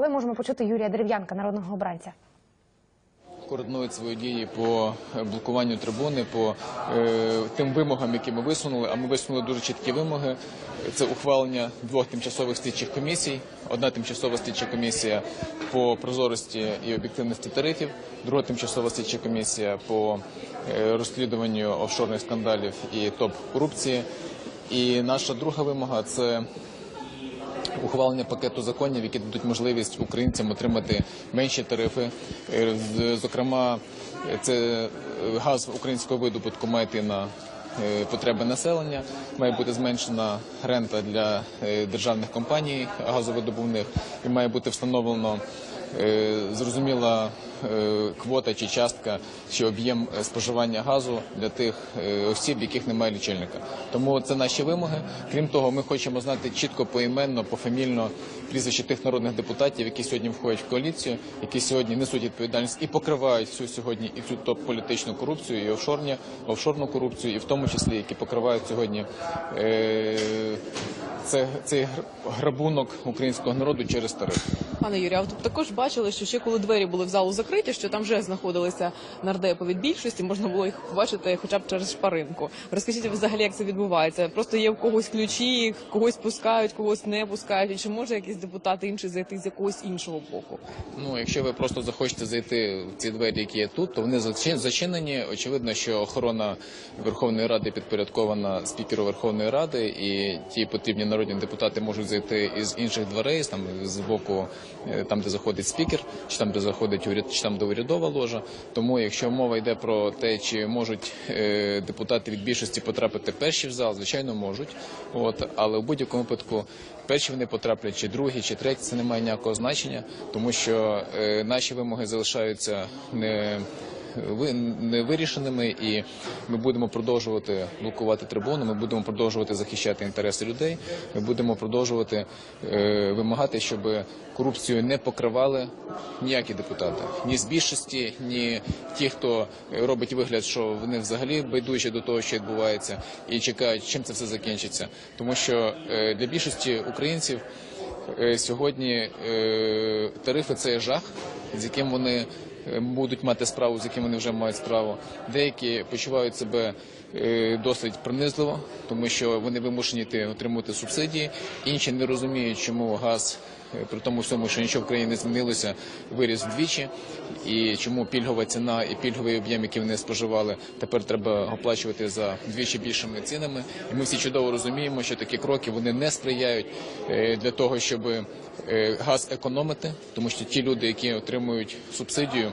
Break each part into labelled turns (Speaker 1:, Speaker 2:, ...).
Speaker 1: Але можемо почути Юрія Дерев'янка, народного обранця.
Speaker 2: координують свої дії по е, блокуванню трибуни, по е, тим вимогам, які ми висунули. А ми висунули дуже чіткі вимоги. Це ухвалення двох тимчасових слідчих комісій. Одна тимчасова слідча комісія по прозорості і об'єктивності тарифів, друга тимчасова слідча комісія по е, розслідуванню офшорних скандалів і топ корупції. І наша друга вимога це ухвалення пакету законів, які дадуть можливість українцям отримати менші тарифи. Е, Зокрема, це газ українського видобутку має йти на е, потреби населення, має бути зменшена рента для е, державних компаній газовидобувних і має бути встановлено зрозуміла квота чи частка чи об'єм е, споживання газу для тих е, осіб, яких немає лічильника. Тому це наші вимоги. Крім того, ми хочемо знати чітко поіменно, пофамільно прізвище тих народних депутатів, які сьогодні входять в коаліцію, які сьогодні несуть відповідальність і покривають всю сьогодні і цю топ-політичну корупцію, і офшорні, офшорну корупцію, і в тому числі які покривають сьогодні. Е, це, цей грабунок українського народу через тариф.
Speaker 3: Пане Юрію, а ви також бачили, що ще коли двері були в залу закриті, що там вже знаходилися нардепи від більшості, можна було їх побачити хоча б через шпаринку. Розкажіть взагалі, як це відбувається? Просто є в когось ключі, когось пускають, когось не пускають. Чи може якийсь депутат інший зайти з якогось іншого боку?
Speaker 2: Ну, якщо ви просто захочете зайти в ці двері, які є тут, то вони зачи- зачинені. Очевидно, що охорона Верховної Ради підпорядкована спікеру Верховної Ради, і ті потрібні народні депутати можуть зайти із інших дверей, там з боку, е, там де заходить спікер, чи там де заходить уряд, чи там доурядова ложа. Тому, якщо мова йде про те, чи можуть е, депутати від більшості потрапити перші в зал, звичайно, можуть. От, але в будь-якому випадку перші вони потраплять, чи другі, чи треті, це не має ніякого значення, тому що е, наші вимоги залишаються не. Ви не вирішеними, і ми будемо продовжувати блокувати трибуну. Ми будемо продовжувати захищати інтереси людей. Ми будемо продовжувати е, вимагати, щоб корупцію не покривали ніякі депутати, ні з більшості, ні ті, хто робить вигляд, що вони взагалі байдужі до того, що відбувається, і чекають, чим це все закінчиться. Тому що е, для більшості українців. Е, Сьогодні тарифи це жах, з яким вони будуть мати справу, з яким вони вже мають справу. Деякі почувають себе е, досить принизливо, тому що вони вимушені йти отримувати субсидії. Інші не розуміють, чому газ. е, При тому всьому, що нічого в країні не змінилося, виріс вдвічі, і чому пільгова ціна і пільговий об'єм, який вони споживали, тепер треба оплачувати за вдвічі більшими цінами. І ми всі чудово розуміємо, що такі кроки вони не сприяють е, для того, щоб газ економити, тому що ті люди, які отримують субсидію,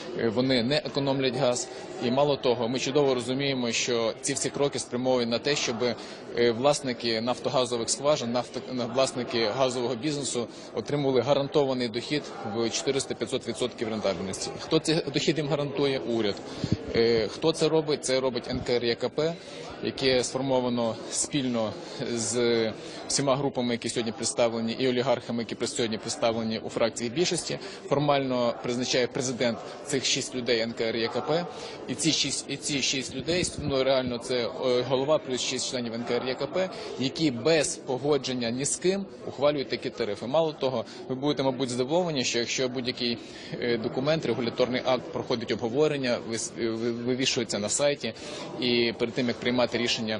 Speaker 2: вони не економлять газ. І мало того, ми чудово розуміємо, що ці всі кроки спрямовані на те, щоб е, власники нафтогазових скважин, нафто, власники газового бізнесу отримували гарантований дохід в 400-500% рентабельності. Хто цей дохід їм гарантує? Уряд. Е, Хто це робить? Це робить НКРЄКП, яке сформовано спільно з всіма групами, які сьогодні представлені, і олігархами, які сьогодні представлені у фракції більшості. Формально призначає президент цих шість людей НКРЄКП. І ці шість і ці шість людей ну реально це е, голова плюс шість членів НКРЄКП, які без погодження ні з ким ухвалюють такі тарифи. Мало того, ви будете, мабуть, здивовані, що якщо будь-який е, документ, регуляторний акт проходить обговорення, е, вивішується на сайті, і перед тим як приймати рішення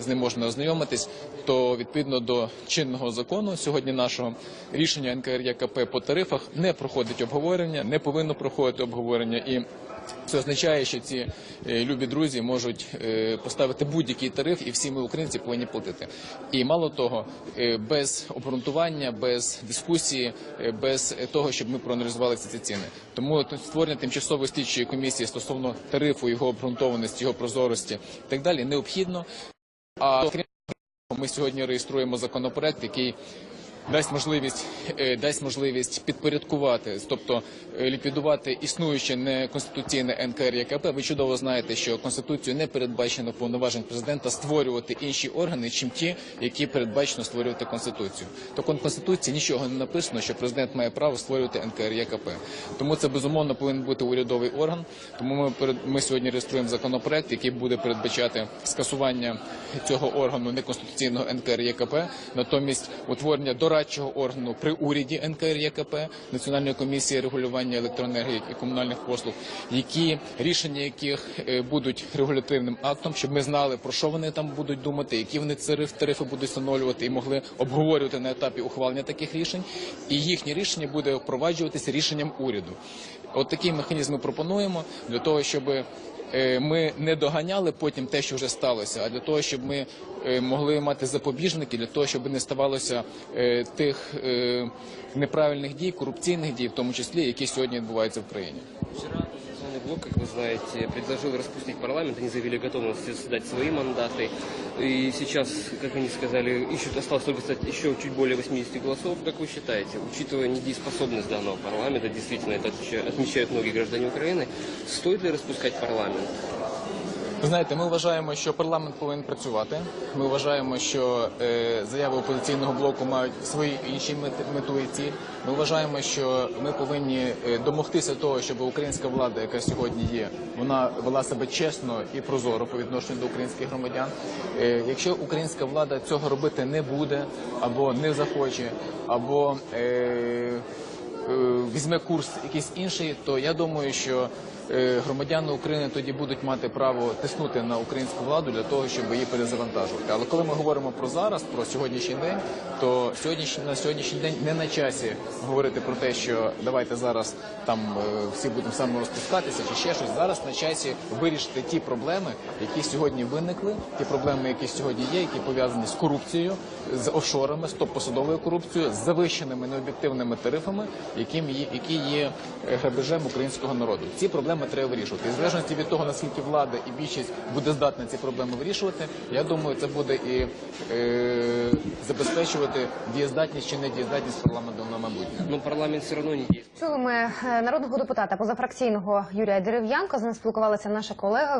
Speaker 2: з ним можна ознайомитись, то відповідно до чинного закону сьогодні нашого рішення НКРЄКП по тарифах не проходить обговорення, не повинно проходити обговорення і. Це означає, що ці е, любі друзі можуть е, поставити будь-який тариф, і всі ми, українці, повинні платити. І мало того, е, без обґрунтування, без дискусії, без того, щоб ми проаналізували ці ціни. Тому створення тимчасової слідчої комісії стосовно тарифу, його обґрунтованості, його прозорості і так далі необхідно. А крім того, ми сьогодні реєструємо законопроект, який дасть можливість е, дасть можливість підпорядкувати, тобто е, ліквідувати існуюче неконституційне НКРЄКП. Ви чудово знаєте, що конституцією не передбачено повноважень президента створювати інші органи, чим ті, які передбачено створювати конституцію. Так в конституції нічого не написано, що президент має право створювати НКРЄКП. Тому це безумовно повинен бути урядовий орган. Тому ми перед ми сьогодні реєструємо законопроект, який буде передбачати скасування цього органу неконституційного НКРЄКП, натомість утворення дорадчої дорадчого органу при уряді НКРЄКП, Національної комісії регулювання електроенергії і комунальних послуг, які рішення яких е, будуть регулятивним актом, щоб ми знали про що вони там будуть думати, які вони тариф, тарифи будуть встановлювати і могли обговорювати на етапі ухвалення таких рішень. І їхнє рішення буде впроваджуватися рішенням уряду. От такий механізм ми пропонуємо для того, щоб ми не доганяли потім те, що вже сталося, а для того, щоб ми е, могли мати запобіжники, для того, щоб не ставалося е, тих е, неправильних дій, корупційних дій, в тому числі, які сьогодні відбуваються в країні.
Speaker 4: Оппозиционный блок, как вы знаете, предложил распустить парламент. Они заявили готовность сдать свои мандаты. И сейчас, как они сказали, ищут, осталось только стать еще чуть более 80 голосов. Как вы считаете, учитывая недееспособность данного парламента, действительно это отмеча- отмечают многие граждане Украины, стоит ли распускать парламент?
Speaker 2: Ви знаєте, ми вважаємо, що парламент повинен працювати. Ми вважаємо, що е, заяви опозиційного блоку мають свої інші мету і ціль. Ми вважаємо, що ми повинні е, домогтися того, щоб українська влада, яка сьогодні є, вона вела себе чесно і прозоро по відношенню до українських громадян. Е, якщо українська влада цього робити не буде, або не захоче, або е, е, візьме курс якийсь інший, то я думаю, що громадяни України тоді будуть мати право тиснути на українську владу для того, щоб її перезавантажувати. Але коли ми говоримо про зараз, про сьогоднішній день, то сьогоднішній на сьогоднішній день не на часі говорити про те, що давайте зараз там е, всі будемо саморозпускатися чи ще щось. Зараз на часі вирішити ті проблеми, які сьогодні виникли, ті проблеми, які сьогодні є, які пов'язані з корупцією, з офшорами, з топ-посадовою корупцією, з завищеними необ'єктивними тарифами, які є е, грабежем українського народу. Ці проблеми треба вирішувати. І в залежності від того, наскільки влада і більшість буде здатна ці проблеми вирішувати, я думаю, це буде і е, забезпечувати дієздатність чи недієздатність парламенту на майбутнє.
Speaker 4: Ну парламент все одно не діє.
Speaker 1: Чули ми е, народного депутата позафракційного Юрія Дерев'янка. З ним спілкувалася наша колега.